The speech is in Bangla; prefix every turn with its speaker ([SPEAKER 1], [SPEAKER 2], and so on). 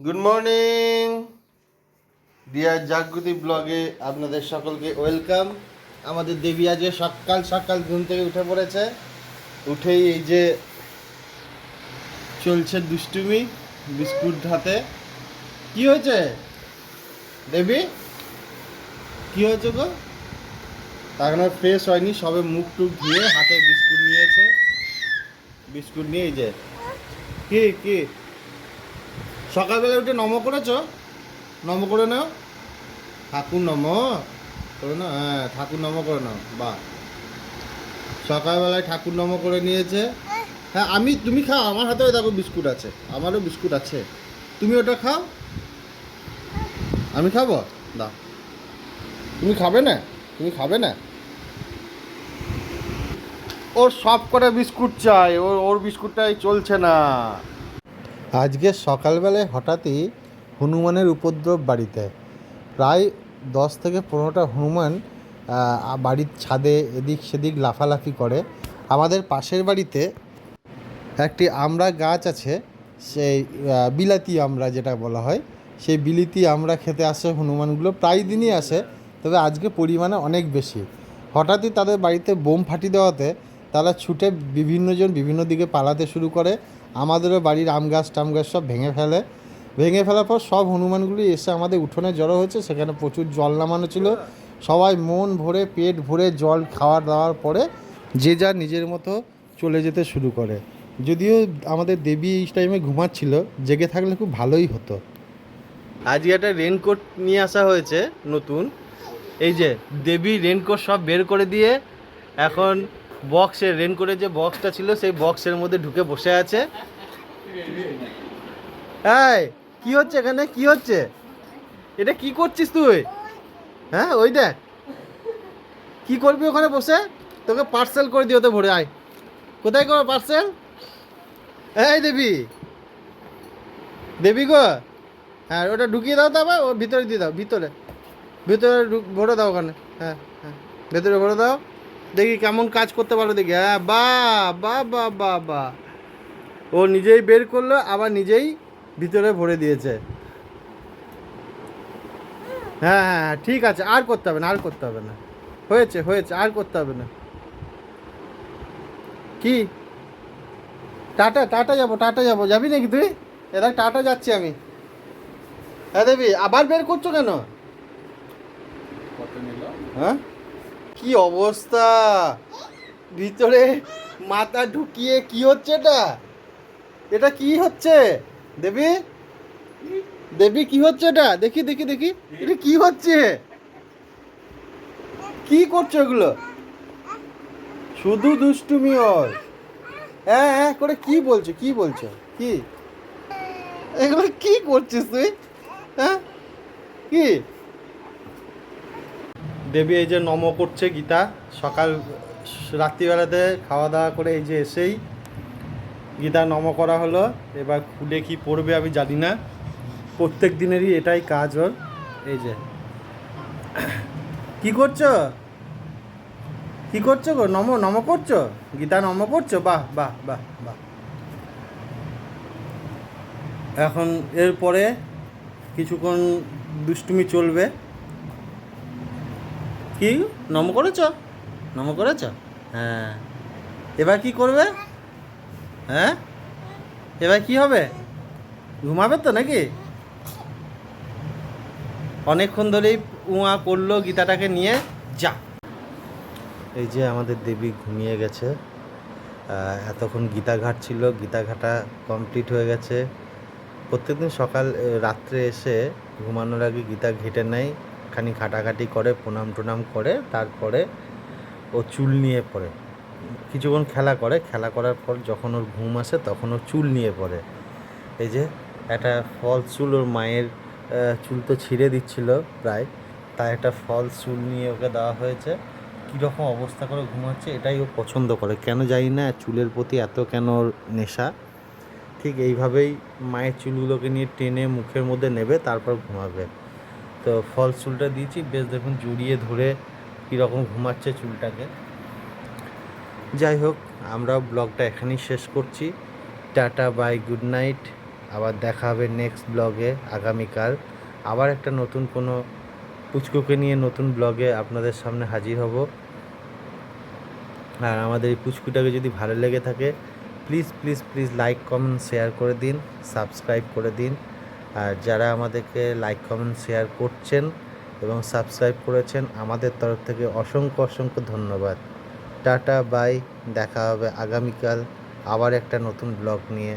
[SPEAKER 1] গুড মর্নিং ডিয়ার জাগৃতি ব্লগে আপনাদের সকলকে ওয়েলকাম আমাদের দেবী আজকে সকাল সকাল ঘুম থেকে উঠে পড়েছে। উঠেই এই যে চলছে দুষ্টুমি বিস্কুট হাতে। কি হয়েছে? দেবী? কি হয়েছে গো? এখনও ফ্রেশ হয়নি, সবে মুখ টুক ধুয়ে হাতে বিস্কুট নিয়েছে। বিস্কুট নিয়ে এই যে। কি কি? সকালবেলা উঠে নম করেছ? নম করে নাও। ঠাকুর নম। করে নাও? হ্যাঁ ঠাকুর নম করে নাও। বাহ। সকালবেলায় ঠাকুর নম করে নিয়েছে। হ্যাঁ আমি, তুমি খাও। আমার হাতেও দেখো বিস্কুট আছে। আমারও বিস্কুট আছে। তুমি ওটা খাও? আমি খাব? দাও। তুমি খাবে না? তুমি খাবে না? ওর সব করে বিস্কুট চাই। ওর ওর বিস্কুটটাই চলছে না। আজকে সকালবেলায় হঠাৎই হনুমানের উপদ্রব বাড়িতে। প্রায় দশ থেকে পনেরোটা হনুমান বাড়ির ছাদে এদিক সেদিক লাফালাফি করে। আমাদের পাশের বাড়িতে একটি আমড়া গাছ আছে, সেই বিলাতি আমরা যেটা বলা হয়, সেই বিলিতি আমরা খেতে আসে হনুমানগুলো। প্রায় দিনই আসে, তবে আজকে পরিমাণে অনেক বেশি। হঠাৎই তাদের বাড়িতে বোম ফাটি দেওয়াতে তারা ছুটে বিভিন্নজন বিভিন্ন দিকে পালাতে শুরু করে। আমাদেরও বাড়ির আম গাছ টাম গাছ সব ভেঙে ফেলে। ভেঙে ফেলার পর সব হনুমানগুলি এসে আমাদের উঠোনে জড়ো হয়েছে। সেখানে প্রচুর জল নামানো ছিল। সবাই মন ভরে, পেট ভরে জল খাওয়ার দাওয়ার পরে যে যার নিজের মতো চলে যেতে শুরু করে। যদিও আমাদের দেবী এই টাইমে ঘুমাচ্ছিল, জেগে থাকলে খুব ভালোই হতো। আজকে একটা রেনকোট নিয়ে আসা হয়েছে নতুন। এই যে দেবী রেনকোট সব বের করে দিয়ে এখন বক্সের রেনকোটের যে বক্সটা ছিল, সেই বক্সের মধ্যে ঢুকে বসে আছে। এই, কি হচ্ছে এখানে? কি হচ্ছে? এটা কি করছিস তুই? হ্যাঁ ওই দেখ। কি করবি ওখানে বসে? তোকে পার্সেল করে দিও তো ভরে, আয়। কোথায় করো পার্সেল এই দেবী। দেবী গো। হ্যাঁ ওটা ঢুকিয়ে দাও তো আবার, ও ভিতরে দিয়ে দাও, ভিতরে। ভিতরে ভরে দাও ওখানে। হ্যাঁ হ্যাঁ। ভেতরে ভরে দাও। দেখি কেমন কাজ করতে পারো দেখি। হ্যাঁ বা বা বা বা বা। ও নিজেই বের করল আবার নিজেই ভিতরে ভরে দিয়েছে। হ্যাঁ হ্যাঁ হ্যাঁ ঠিক আছে আর করতে হবে না আর করতে হবে না। হয়েছে হয়েছে আর করতে হবে না। কি? টাটা টাটা যাব টাটা যাব। যাবি নাকি তুই? এবার টাটা যাচ্ছি আমি। হ্যাঁ দেবী আবার বের করছ কেন? হ্যাঁ? কি অবস্থা? ভিতরে মাথা ঢুকিয়ে কি হচ্ছে এটা? এটা কি হচ্ছে? দেবী? দেবী, কি হচ্ছে এটা? দেখি দেখি দেখি। এটা কি হচ্ছে? কি করছ এগুলো? শুধু দুষ্টুমি ওর হ্যাঁ হ্যাঁ করে কি বলছো? কি বলছো? কি? এগুলো কি করছিস তুই? হ্যাঁ? কি? দেবী এই যে নম করছে গীতা, সকাল, রাত্রিবেলাতে খাওয়া দাওয়া করে এই যে এসেই গীতা নম করা হলো। এবার খুলে কি পড়বে আমি জানি না। প্রত্যেক দিনেরই এটাই কাজ ওর। এই যে। কি করছ? কি করছ গো? নম নম করছ? গীতা নম করছ? বাহ বাহ বাহ বাহ। এখন এরপরে কিছুক্ষণ দুষ্টুমি চলবে। কি? নম করেছ? নম করেছ? হ্যাঁ। এবার কি করবে? হ্যাঁ? এবার কি হবে? ঘুমাবে তো নাকি? অনেকক্ষণ ধরেই উয়া করল গীতাটাকে নিয়ে, যা। এই যে আমাদের দেবী ঘুমিয়ে গেছে। এতক্ষণ গীতা ঘাট ছিল গীতা ঘাটা কমপ্লিট হয়ে গেছে। প্রত্যেকদিন সকাল রাত্রে এসে ঘুমানোর আগে গীতা ঘেটে নেয়। খানি ঘাটাঘাটি করে, প্রণাম টনাম করে, তারপরে ও চুল নিয়ে পড়ে। কিছুক্ষণ খেলা করে, খেলা করার পর যখন ওর ঘুম আসে তখন ও চুল নিয়ে পড়ে। এই যে একটা ফল চুল ওর মায়ের চুল তো ছিঁড়ে দিচ্ছিল প্রায়, তাই একটা ফল চুল নিয়ে ওকে দেওয়া হয়েছে। কীরকম অবস্থা করে ঘুমাচ্ছে এটাই ও পছন্দ করে। কেন জানি না, চুলের প্রতি এত কেন ওর নেশা? ঠিক এইভাবেই মায়ের চুলগুলোকে নিয়ে টেনে মুখের মধ্যে নেবে, তারপর ঘুমাবে। তো ফল চুলটা দিয়েছি, বেশ দেখুন জড়িয়ে ধরে কীরকম ঘুমাচ্ছে চুলটাকে। যাই হোক আমরা ব্লগটা এখানেই শেষ করছি। Tata, bye, good night. আবার দেখা হবে নেক্সট ব্লগে আগামীকাল। আবার একটা নতুন কোনো পুচকুকে নিয়ে নতুন ব্লগে আপনাদের সামনে হাজির হব। আর আমাদের এই পুচকুটাকে যদি ভালো লেগে থাকে please please please like comment share করে দিন সাবস্ক্রাইব করে দিন। আর যারা আমাদেরকে লাইক কমেন্ট শেয়ার করছেন এবং সাবস্ক্রাইব করেছেন, আমাদের তরফ থেকে অসংখ্য অসংখ্য ধন্যবাদ। টাটা বাই দেখা হবে আগামীকাল আবার একটা নতুন ব্লগ নিয়ে।